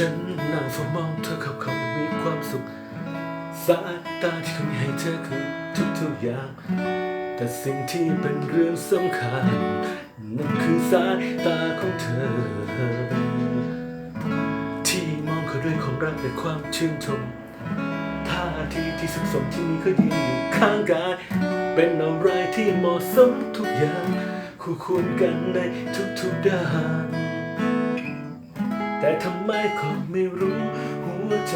ฉันนั่งเฝ้ามองเธอขับเขามีความสุข สายตาที่เขามีให้เธอคือทุกๆอย่าง แต่สิ่งที่เป็นเรื่องสำคัญ นั่นคือสายตาของเธอ ที่มองเขาด้วยความรักและความชื่นชมท่าทีที่สุขสมที่มีเขายืนอยู่ข้างกาย เป็นอะไรที่เหมาะสมทุกอย่าง คู่ควรกันในทุกๆด้าน แต่ทำไมก็ไม่รู้หัวใจ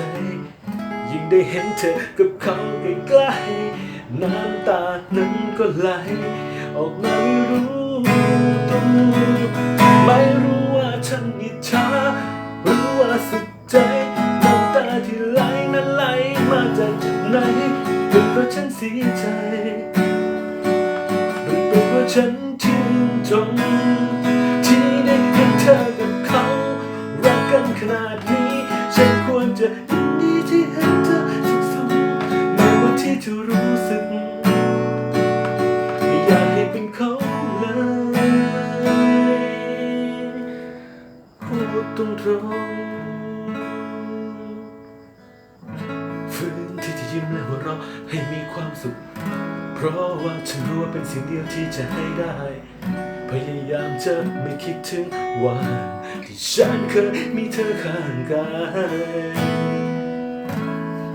ยิ่งได้เห็นเธอกับเขาใกล้ๆน้ำตานั้นก็ไหล ออกมาไม่รู้ตัวไม่รู้ว่าฉันอิจฉาหรือว่าสุขใจน้ำตาที่ไหลนั้นไหลมาจากจุดไหนเป็นเพราะฉันเสียใจหรือเป็นเพราะฉันชื่นชมที่ได้เห็นเธอ นขนาดนี้ ฉันควรจะยินดีที่เห็นเธอสุขสมแม้ว่าที่จะรู้สึก ไม่อยากให้เป็นเขาเลยพูดตรงๆฝืนที่จะยิ้มและหัวเราะให้มีความสุข เพราะว่าฉันรู้ว่าเป็นสิ่งเดียวที่จะให้ได้ พยายามจะไม่คิดถึงวันที่ฉันเคยมีเธอข้างกาย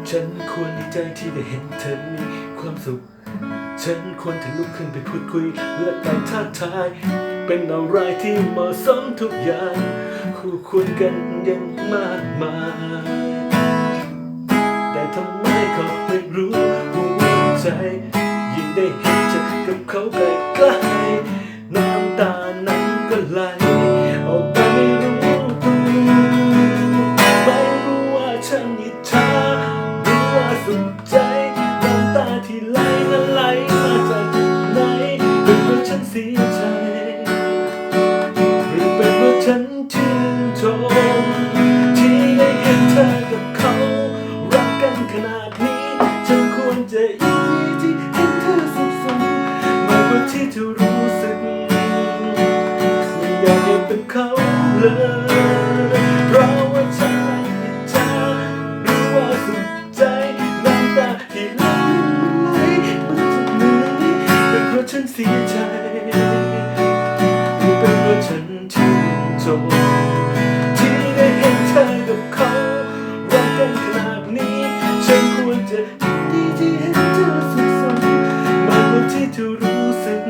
ฉันควรดีใจที่ได้เห็นเธอมีความสุข ฉันควรจะลุกขึ้นไปพูดคุยและไปทักทาย เป็นอะไรที่เหมาะสมทุกอย่าง คู่ควรกันยังมากมาย แต่ทำไมเขาไม่รู้หัวใจ ยิ่งได้เห็นเธอกับเขาใกล้ๆน้ำตานั้นก็ไหลออกมาไม่รู้ตัวไม่รู้ว่าฉันอิจฉาหรือว่าสุขใจน้ำตาที่ไหลนั้นไหลมาจากไหนเป็นเพราะฉันเสียใจหรือเป็นเพราะฉันชื่นชมที่ได้เห็นเธอกับเขารักกันขนาดนี้ฉันควรจะยินดีที่เห็นเธอสุขสมมากกว่าที่จะรู้สึก ลยเพราะว่าฉันอิจฉารือว่าสุขใจน้ำตาที่ไหลไหลมันจะเหนื่อยเป็นเพราะฉันเสียใจหรือเป็นเพราะฉันชื่นชมที่ได้เห็นเธอกับเขารักกันขนาดนี้ ฉันควรจะดีที่เห็นเธอสุขสมมากกว่าที่จะรู้สึก